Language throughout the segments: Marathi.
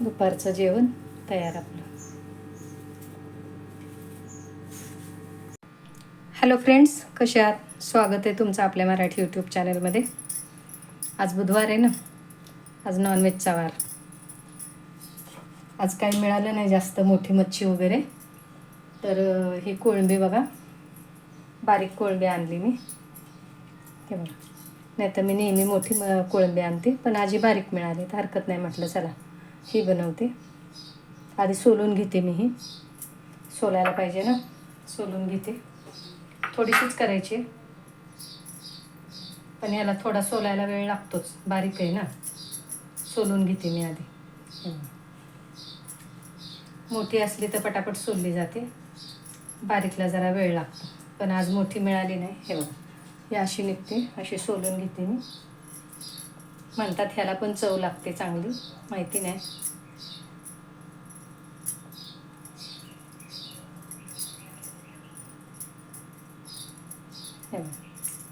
दुपारचं जेवण तयार आपलं. हॅलो फ्रेंड्स कसे आहात? स्वागत आहे तुमचं आपल्या मराठी यूट्यूब चॅनलमध्ये आज बुधवार आहे ना? आज नॉनव्हेजचा वार. आज काही मिळालं नाही जास्त मोठी मच्छी वगैरे. तर ही कोळंबी बघा. बारीक कोळंबी आणली मी. ते बघा. नाही तर मी नेहमी मोठी म कोळंबी आणते पण आजी बारीक मिळाली तर हरकत नाही म्हटलं चला. ही बनवते. आधी सोलून घेते मी ही. सोलायला पाहिजे ना? सोलून घेते. थोडीशीच करायची पण याला थोडा सोलायला वेळ लागतोच. बारीक आहे ना? सोलून घेते मी आधी. मोठी असली तर पटापट सोलली जाते. बारीकला जरा वेळ लागतो. पण आज मोठी मिळाली नाही. हे बघा. ही अशी निघते अशी सोलून घेते मी. म्हणतात ह्याला पण चव लागते चांगली माहिती नाही.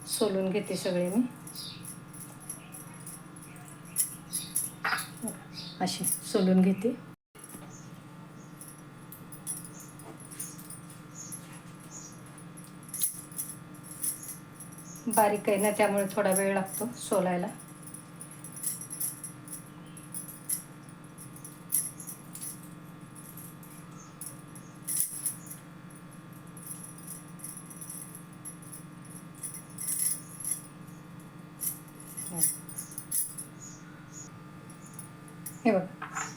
सोलून घेते सगळे मी. अशी सोलून घेते. बारीक आहे ना त्यामुळे थोडा वेळ लागतो सोलायला. हे बघ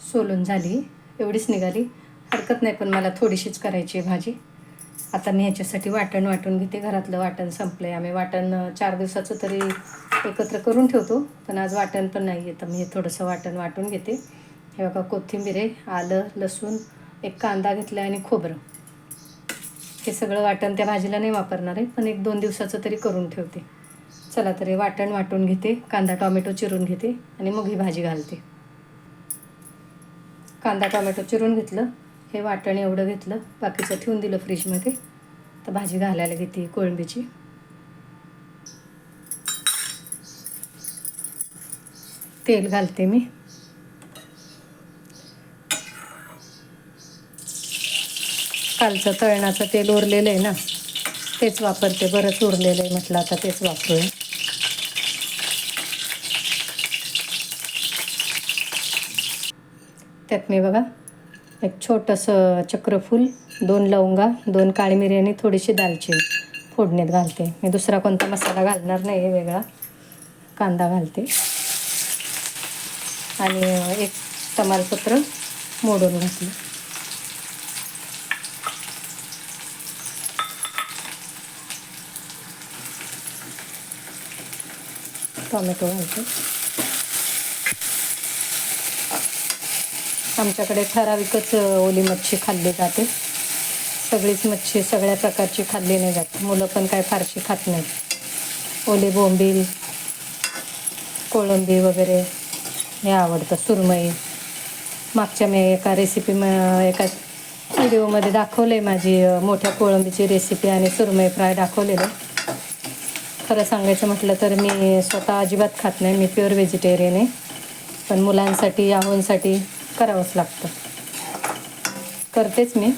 सोलून झाली एवढीच निघाली. हरकत नाही पण मला थोडीशीच करायची आहे भाजी. आता मी ह्याच्यासाठी वाटण वाटून घेते. घरातलं वाटण संपलं आहे आम्ही वाटण चार दिवसाचं तरी एकत्र करून ठेवतो. पण आज वाटण पण नाही येतं मी हे थोडंसं वाटण वाटून घेते. हे बघा कोथिंबीर आहे आलं लसूण एक कांदा घेतला आणि खोबरं. हे सगळं वाटण त्या भाजीला नाही वापरणार आहे. पण एक दोन दिवसाचं तरी करून ठेवते. चला तरी वाटण वाटून घेते. कांदा टॉमॅटो चिरून घेते आणि मग ही भाजी घालते. कांदा टोमॅटो चिरून घेतलं. हे वाटण एवढं घेतलं. बाकीचं ठेवून दिलं फ्रीजमध्ये. तर भाजी घालायला घेते कोळंबीची. तेल घालते मी. कालचं तळणाचं तेल उरलेलं आहे ना तेच वापरते. बरंच उरलेलं आहे म्हटलं आता तेच वापरूया त्यात मी बघा एक छोटंसं चक्रफूल दोन लवंगा दोन काळी मिरी आणि थोडीशी दालचिनी फोडणीत घालते. मी दुसरा कोणता मसाला घालणार नाही आहे वेगळा. कांदा घालते. आणि एक तमालपत्र मोडून घातलं. टोमॅटो घालते. आमच्याकडे ठराविकच ओली मच्छी खाल्ली जाते. सगळीच मच्छी सगळ्या प्रकारची खाल्ली नाही जात. मुलं पण काय फारशी खात नाहीत ओले बोंबील कोळंबी वगैरे हे आवडतं सुरमई. मागच्या मी एका रेसिपी म एका व्हिडिओमध्ये दाखवलं आहे माझी मोठ्या कोळंबीची रेसिपी आणि सुरमई फ्राय दाखवलेलं. खरं सांगायचं म्हटलं तर मी स्वतः अजिबात खात नाही. मी प्युअर व्हेजिटेरियन आहे. पण मुलांसाठी आहोंसाठी करावंच लागतं. करतेच मी.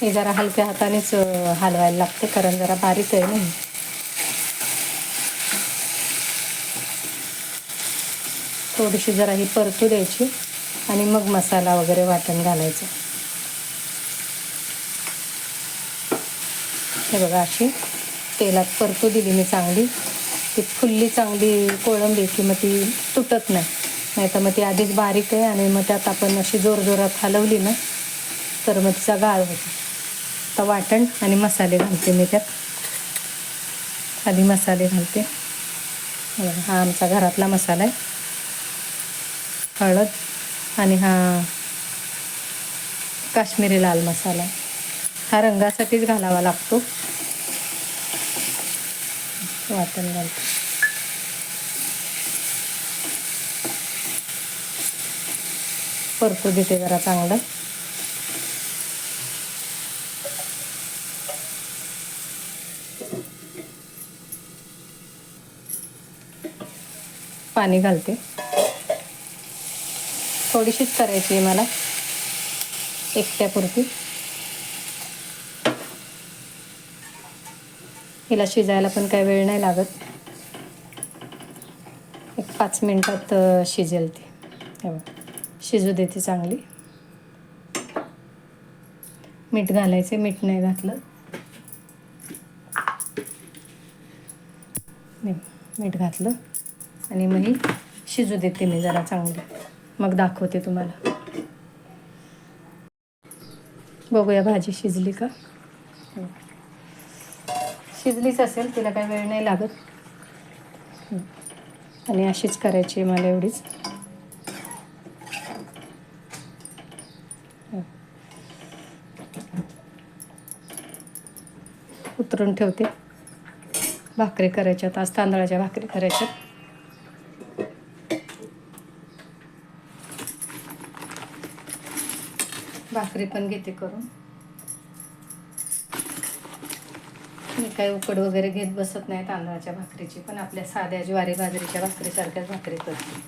हे जरा हलक्या हातानेच हलवायला लागते कारण जरा बारीक आहे ना थोडीशी जरा ही परतू द्यायची आणि मग मसाला वगैरे वाटण घालायचं. हे बघा अशी तेलात परतू दिली मी चांगली. ती फुल्ली चांगली कोळंबी की मग ती तुटत नाही. नाही तर मग ती आधीच बारीक आहे आणि मग त्यात आपण अशी जोरजोरात हलवली ना तर मग तिचा गाळ होतो. तर वाटण आणि मसाले घालते मी त्यात. आधी मसाले घालते. हा आमचा घरातला मसाला आहे. हळद आणि हा काश्मीरी लाल मसाला. हा रंगासाठीच घालावा लागतो. वाटण घालते. परतू देते जरा चांगलं. पाणी घालते. थोडीशीच करायची आहे मला. एकट्यापुरती. हिला शिजायला पण काही वेळ नाही लागत. एक पाच मिनटात शिजेल ती. शिजू देते चांगली. मीठ घालायचे मीठ नाही घातलं. मीठ घातलं. आणि मग ही शिजू देते मी जरा चांगली. मग दाखवते तुम्हाला. बघूया भाजी शिजली का? शिजलीच असेल तिला काही वेळ नाही लागत. आणि अशीच करायची आहे मला एवढीच. उतरून ठेवते. भाकरी करायच्यात आज तांदळाच्या भाकरी करायच्यात. भाकरी पण घेते करून. मी काही उकड वगैरे घेत बसत नाही तांदळाच्या भाकरीची पण आपल्या साध्या ज्वारी बाजरीच्या भाकरीसारख्याच भाकरी करते.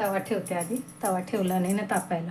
तवा ठेवते आधी. तवा ठेवला नाही ना तापायला.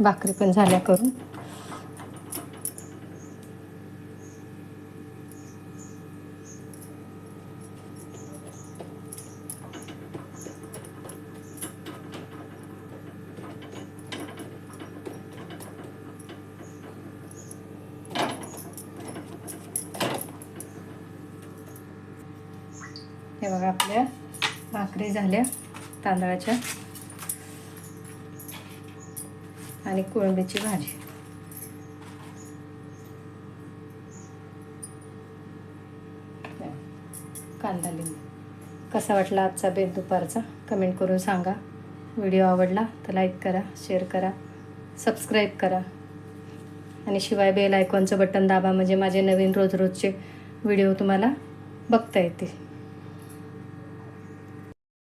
भाकरी पण झाल्या करून. हे बघा आपल्या भाकरी झाल्या तांदळाच्या. आणि कोळंबीची भाजी. कांदा लिंबू. कसा वाटला आजचा बेत दुपारचा? कमेंट करून सांगा. व्हिडिओ आवडला तर लाईक करा शेअर करा सबस्क्राईब करा. आणि शिवाय बेल आयकॉनचं बटन दाबा म्हणजे माझे नवीन रोज रोजचे व्हिडिओ तुम्हाला बघता येतील.